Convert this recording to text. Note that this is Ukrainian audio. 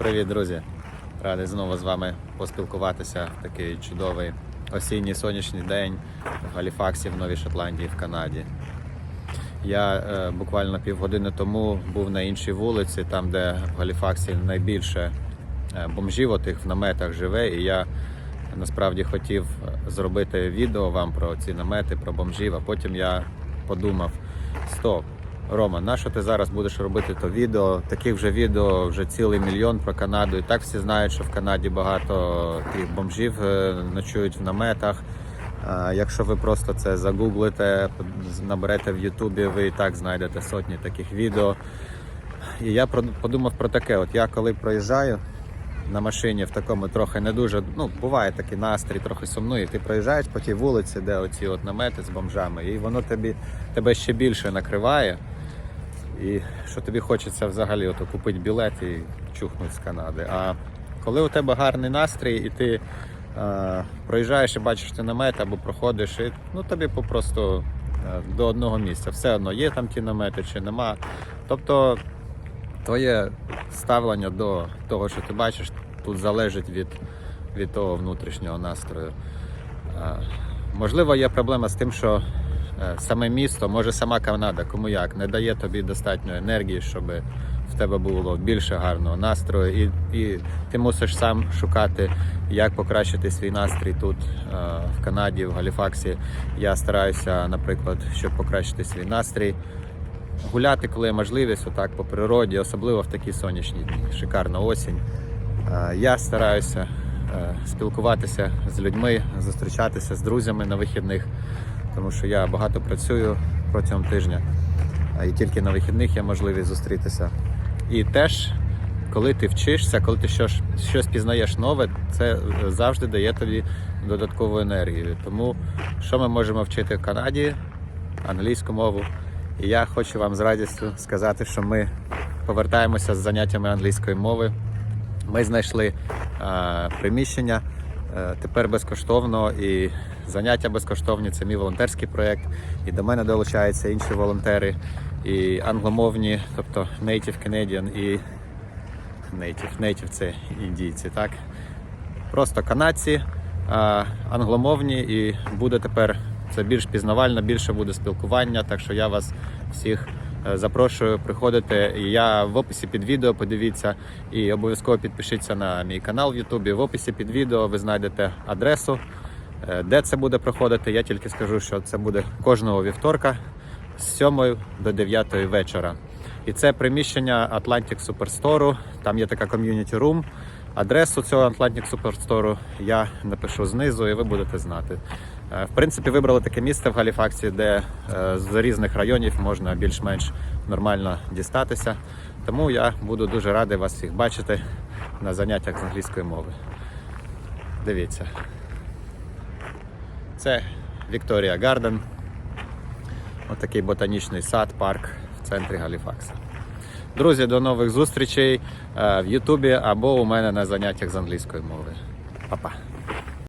Привіт, друзі! Радий знову з вами поспілкуватися в такий чудовий осінній сонячний день в Галіфаксі, в Новій Шотландії, в Канаді. Я е, буквально півгодини тому був на іншій вулиці, там, де в Галіфаксі найбільше е, бомжів отих в наметах живе. І я насправді хотів зробити відео вам про ці намети, про бомжів, а потім я подумав: стоп, Рома, на що ти зараз будеш робити то відео? Таких вже відео вже цілий мільйон про Канаду. І так всі знають, що в Канаді багато тих бомжів е, ночують в наметах. Якщо ви просто це загуглите, наберете в Ютубі, ви і так знайдете сотні таких відео. І я подумав про таке: от я коли проїжджаю на машині в такому трохи не дуже, ну буває такий настрій, трохи сумний. Ти проїжджаєш по тій вулиці, де оці от намети з бомжами, і воно тобі тебе ще більше накриває. І що тобі хочеться взагалі ото купити білет і чухнути з Канади. А коли у тебе гарний настрій, і ти е, проїжджаєш і бачиш ти намет або проходиш, і ну тобі попросту е, до одного місця. Все одно є там ті намети чи нема. Тобто твоє ставлення до того, що ти бачиш, тут залежить від, від того внутрішнього настрою. Е, Можливо, є проблема з тим, що саме місто, може сама Канада, кому як, не дає тобі достатньо енергії, щоб в тебе було більше гарного настрою, і, і ти мусиш сам шукати, як покращити свій настрій тут, е, в Канаді, в Галіфаксі. Я стараюся, наприклад, щоб покращити свій настрій. Гуляти, коли є можливість, отак по природі, особливо в такі сонячні дні, шикарна осінь. Е, Я стараюся е, спілкуватися з людьми, зустрічатися з друзями на вихідних, тому що я багато працюю протягом тижня, і тільки на вихідних є можливість зустрітися. І теж, коли ти вчишся, коли ти щось, щось пізнаєш нове, це е, завжди дає тобі додаткову енергію. Тому що ми можемо вчити в Канаді? Англійську мову. І я хочу вам з радістю сказати, що ми повертаємося з заняттями англійської мови. Ми знайшли е, приміщення тепер безкоштовно і заняття безкоштовні. Це мій волонтерський проєкт. І до мене долучаються інші волонтери, і англомовні, тобто native Canadian і native. Native це індійці, так? Просто канадці, а, англомовні, і буде тепер це більш пізнавально, більше буде спілкування. Так що я вас всіх е, запрошую приходити. Я в описі під відео подивіться і обов'язково підпишіться на мій канал в Ютубі. В описі під відео ви знайдете адресу, е, де це буде проходити. Я тільки скажу, що це буде кожного вівторка з 7 до 9 вечора. І це приміщення Atlantic Superstore. Там є така ком'юніті рум. Адресу цього Atlantic Superstore я напишу знизу, і ви будете знати. Е, В принципі, вибрали таке місце в Галіфаксі, де е, з різних районів можна більш-менш нормально дістатися. Тому я буду дуже радий вас всіх бачити на заняттях з англійської мови. Дивіться. Це Вікторія Гарден. Отакий ботанічний сад, парк в центрі Галіфакса. Друзі, до нових зустрічей е, в Ютубі або у мене на заняттях з англійської мови. Па-па!